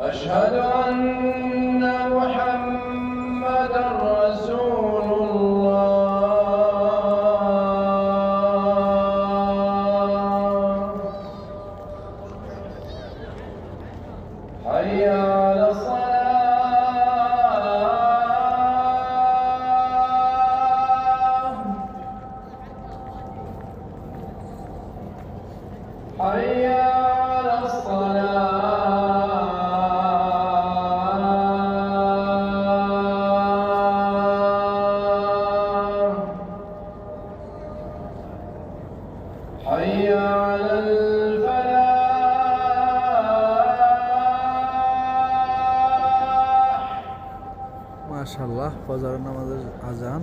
أشهد أن محمدا মাশাল্লাহ ফজর নামাজের আজান।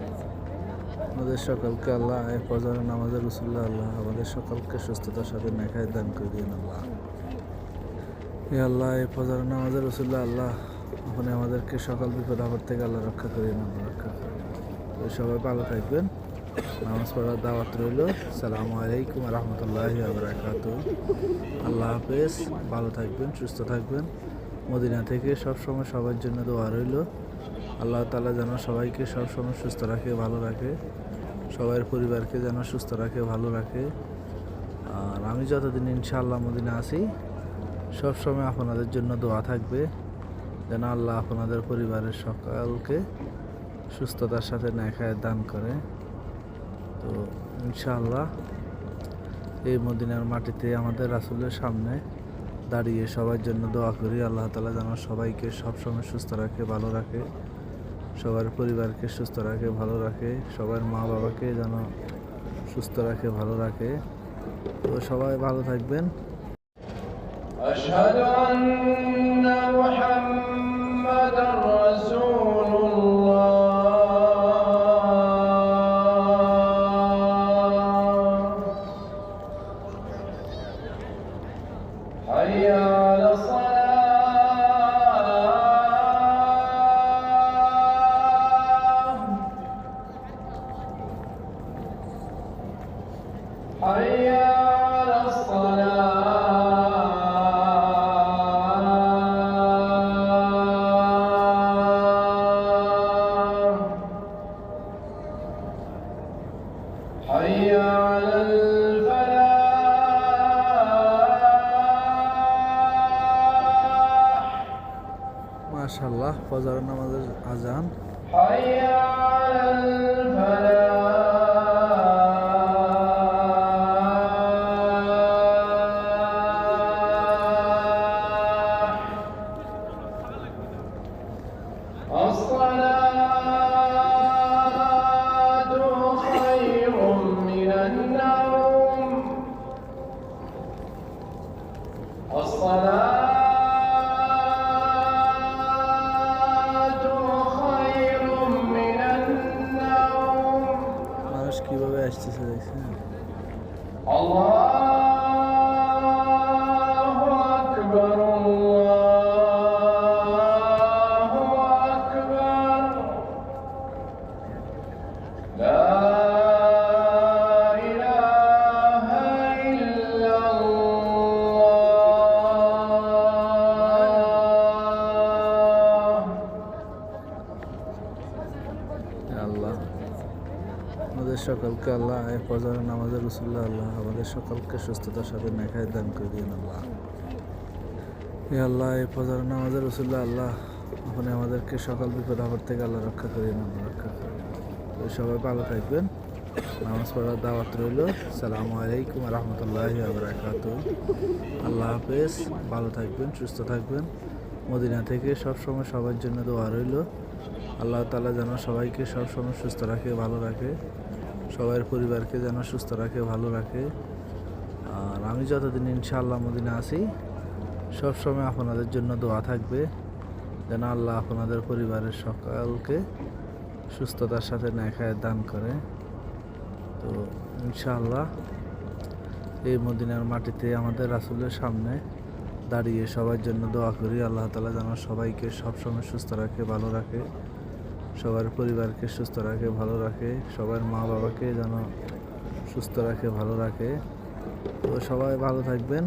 আমাদের সকলকে আল্লাহ ফজর নামাজের রসুল্লাহ আল্লাহ আমাদের সকলকে সুস্থতার সাথে নেখায় দান করে দিন আল্লাহ। এ আল্লাহ, এই ফজর নামাজের রসুল্লাহ আল্লাহ আপনি আমাদেরকে সকল বিপদ আপদ থেকে আল্লাহ রক্ষা করিয়ে আল্লাহ রক্ষা তো সবাই ভালো থাকবেন। নামাজ পড়ার দাওয়াত রইল। সালামু আলাইকুম রহমতুল্লাহ আবরাকাত আল্লাহ হাফেজ। ভালো থাকবেন, সুস্থ থাকবেন। মদিনা থেকে সব সময় সবার জন্য দোয়া রইল। আল্লাহ তালা যেন সবাইকে সব সময় সুস্থ রাখে, ভালো রাখে। সবার পরিবারকে যেন সুস্থ রাখে, ভালো রাখে। আর আমি যতদিন ইনশাআল্লাহ মদিনা আছি সব সময় আপনাদের জন্য দোয়া থাকবে, যেন আল্লাহ আপনাদের পরিবারের সকালকে সুস্থতার সাথে নেখায় দান করে। তো ইনশাআল্লাহ এই মদিনার মাটিতে আমাদের রাসুলের সামনে দাঁড়িয়ে সবার জন্য দোয়া করি। আল্লাহ তালা যেন সবাইকে সবসময় সুস্থ রাখে, ভালো রাখে। সবার পরিবারকে সুস্থ রাখে, ভালো রাখে, সবার মা বাবাকে যেন সুস্থ রাখে, ভালো রাখে। তো সবাই ভালো থাকবেন। মাশাল্লাহ ফজর নামাজের আজান। আল্লাহ। আমাদের সকলকে আল্লাহ এই ফজর নামাজের রসুল্লাহ আল্লাহ আমাদের সকলকে সুস্থতার সাথে নেখায় দান করে দিন আল্লাহ। হে আল্লাহ, এই ফজর নামাজ রসুল্লাহ আল্লাহ আপনি আমাদেরকে সকল বিপদ আপদ থেকে আল্লাহ রক্ষা করিয়ে নেন রক্ষা করিয়ে তো সবাই ভালো থাকবেন। নামাজ পড়ার দাওয়াত রইল। সালামু আলাইকুম রহমতুল্লাহ আবরাকাত আল্লাহ হাফেজ। ভালো থাকবেন, সুস্থ থাকবেন। মদিনা থেকে সব সময় সবার জন্য দোয়া রইল। আল্লাহ তালা যেন সবাইকে সব সময় সুস্থ রাখে, ভালো রাখে। সবার পরিবারকে যেন সুস্থ রাখে, ভালো রাখে। আর আমি যতদিন ইনশাআল্লাহ মদিনা আছি, সব সময় আপনাদের জন্য দোয়া থাকবে, যেন আল্লাহ আপনাদের পরিবারের সকলকে সুস্থতার সাথে নেখায় দান করে। তো ইনশাআল্লাহ এই মদিনার মাটিতে আমাদের রাসুলের সামনে দাঁড়িয়ে সবার জন্য দোয়া করি। আল্লাহ তালা যেন সবাইকে সবসময় সুস্থ রাখে, ভালো রাখে। সবার পরিবারকে সুস্থ রাখে, ভালো রাখে। সবার মা বাবাকে যেন সুস্থ রাখে, ভালো রাখে। তো সবাই ভালো থাকবেন।